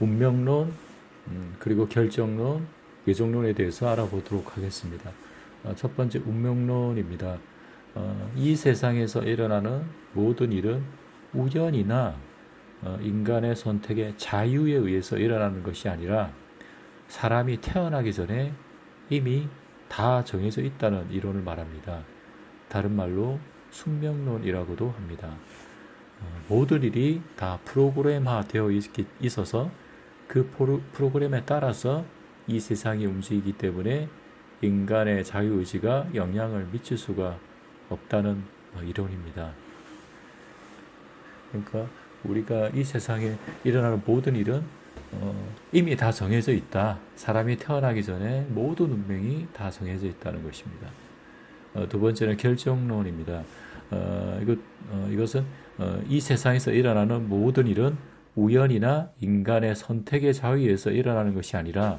운명론 음, 그리고 결정론, 예정론에 대해서 알아보도록 하겠습니다. 어, 첫 번째 운명론입니다. 어, 이 세상에서 일어나는 모든 일은 우연이나 어, 인간의 선택의 자유에 의해서 일어나는 것이 아니라 사람이 태어나기 전에 이미 다 정해져 있다는 이론을 말합니다. 다른 말로 숙명론이라고도 합니다. 어, 모든 일이 다 프로그램화 되어 있- 있어서 그 프로, 프로그램에 따라서 이 세상이 움직이기 때문에 인간의 자유의지가 영향을 미칠 수가 없다는 어, 이론입니다. 그러니까 우리가 이 세상에 일어나는 모든 일은 어, 이미 다 정해져 있다. 사람이 태어나기 전에 모든 운명이 다 정해져 있다는 것입니다. 어, 두 번째는 결정론입니다. 어, 이것, 어, 이것은 어, 이 세상에서 일어나는 모든 일은 우연이나 인간의 선택의 자유에 의해서 일어나는 것이 아니라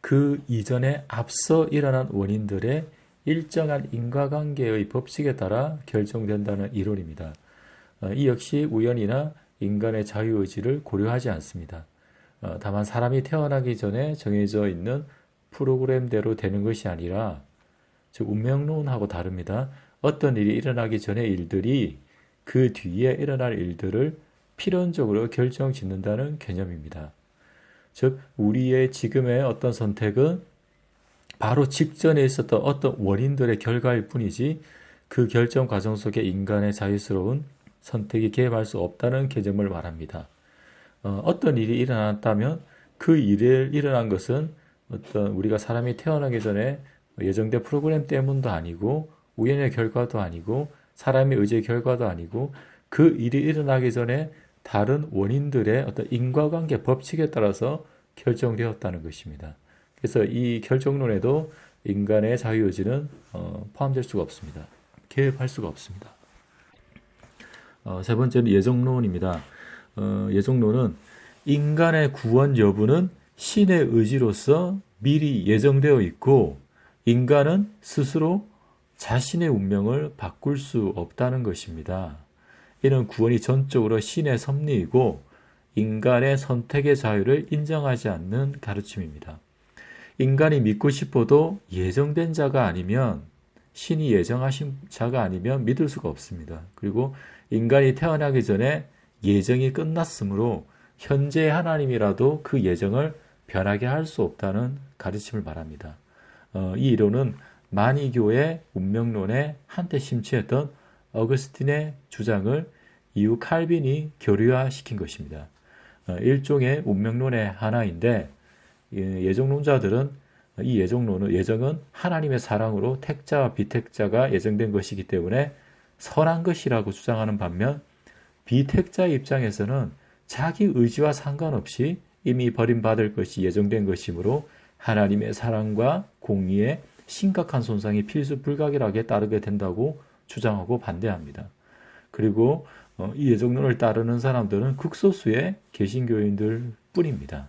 그 이전에 앞서 일어난 원인들의 일정한 인과관계의 법칙에 따라 결정된다는 이론입니다. 어, 이 역시 우연이나 인간의 자유의지를 고려하지 않습니다. 어, 다만 사람이 태어나기 전에 정해져 있는 프로그램대로 되는 것이 아니라 즉 운명론하고 다릅니다. 어떤 일이 일어나기 전의 일들이 그 뒤에 일어날 일들을 필연적으로 결정 짓는다는 개념입니다. 즉 우리의 지금의 어떤 선택은 바로 직전에 있었던 어떤 원인들의 결과일 뿐이지 그 결정 과정 속에 인간의 자유스러운 선택이 개입할 수 없다는 개념을 말합니다. 어, 떤 일이 일어났다면 그 일을 일어난 것은 어떤 우리가 사람이 태어나기 전에 예정된 프로그램 때문도 아니고 우연의 결과도 아니고 사람의 의지의 결과도 아니고 그 일이 일어나기 전에 다른 원인들의 어떤 인과관계 법칙에 따라서 결정되었다는 것입니다. 그래서 이 결정론에도 인간의 자유의지는 어, 포함될 수가 없습니다. 개입할 수가 없습니다. 어, 세 번째는 예정론입니다. 어, 예정론은 인간의 구원 여부는 신의 의지로서 미리 예정되어 있고 인간은 스스로 자신의 운명을 바꿀 수 없다는 것입니다. 이는 구원이 전적으로 신의 섭리이고 인간의 선택의 자유를 인정하지 않는 가르침입니다. 인간이 믿고 싶어도 예정된 자가 아니면 신이 예정하신 자가 아니면 믿을 수가 없습니다. 그리고 인간이 태어나기 전에 예정이 끝났으므로 현재 하나님이라도 그 예정을 변하게 할 수 없다는 가르침을 말합니다. 어, 이 이론은 만이교의 운명론에 한때 심취했던 어거스틴의 주장을 이후 칼빈이 교류화시킨 것입니다. 어, 일종의 운명론의 하나인데 예, 예정론자들은 이 예정론은 예정은 하나님의 사랑으로 택자와 비택자가 예정된 것이기 때문에 선한 것이라고 주장하는 반면 비택자의 입장에서는 자기 의지와 상관없이 이미 버림받을 것이 예정된 것이므로 하나님의 사랑과 공의에 심각한 손상이 필수 불가결하게 따르게 된다고 주장하고 반대합니다. 그리고 어, 이 예정론을 따르는 사람들은 극소수의 개신교인들 뿐입니다.